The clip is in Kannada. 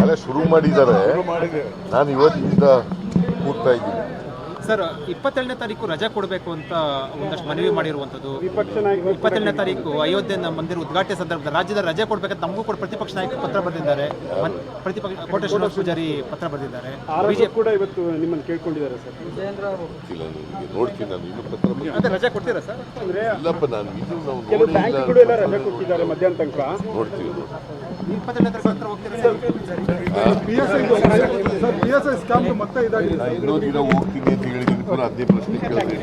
ಎಲ್ಲ ಶುರು ಮಾಡಿದ್ದಾರೆ. ನಾನು ಇವತ್ತಿನಿಂದ ಕೂಡ್ತಾ ಇದ್ದೀನಿ. ಸರ್ ಇಪ್ಪತ್ತೇಳನೇ ತಾರೀಕು ರಜಾ ಕೊಡಬೇಕು ಅಂತ ಒಂದಷ್ಟು ಮನವಿ ಮಾಡಿರುವಂಥದ್ದು. ವಿಪಕ್ಷ ನಾಯಕರು ಇಪ್ಪತ್ತೇಳನೇ ತಾರೀಕು ಅಯೋಧ್ಯೆ ಮಂದಿರ ಉದ್ಘಾಟನೆ ಸಂದರ್ಭದಲ್ಲಿ ರಾಜ್ಯದ ರಜೆ ಕೊಡಬೇಕಂತ ನಮಗೂ ಕೂಡ ಪ್ರತಿಪಕ್ಷ ನಾಯಕರು ಪತ್ರ ಬರೆದಿದ್ದಾರೆ. ಮನ್- ಪ್ರತಿಪಕ್ಷ ಕೋಟೆ ಶ್ರೀನಿವಾಸ ಪೂಜಾರಿ ಪತ್ರ ಬರೆದಿದ್ದಾರೆ. ಬಿಜೆಪಿ ಕೂಡ ಇವತ್ತು ನಿಮ್ಮನ್ನು ಕೇಳ್ಕೊಂಡಿದ್ದಾರೆ ಸರ್ ನೋಡ್ತೀನಿ ನಾನು ಇನ್ನು ಪತ್ರ. ಅದೇ ರಜೆ ಕೊಡ್ತೀರಾ ಸರ್ ಅಂದ್ರೆ ಇಲ್ಲಪ್ಪ ನಾನು ಇದು ನಾವು ಎಲ್ಲ ರಜೆ ಕೊಟ್ಟಿದ್ದಾರೆ ಮಧ್ಯಾಹ್ನ ತನಕ. ನೋಡ್ತೀವಿ ಇಪ್ಪತ್ತೇಳನೇ ತಾರೀಕು ಹತ್ರ ಹೋಗ್ತೀರಾ ಸರ್ ನಾನು ಇನ್ನೂ ದಿನ ಹೋಗ್ತೀನಿ ಕೂಡ ಅದೇ ಪ್ರಶ್ನೆ ಕೇಳಿದೆ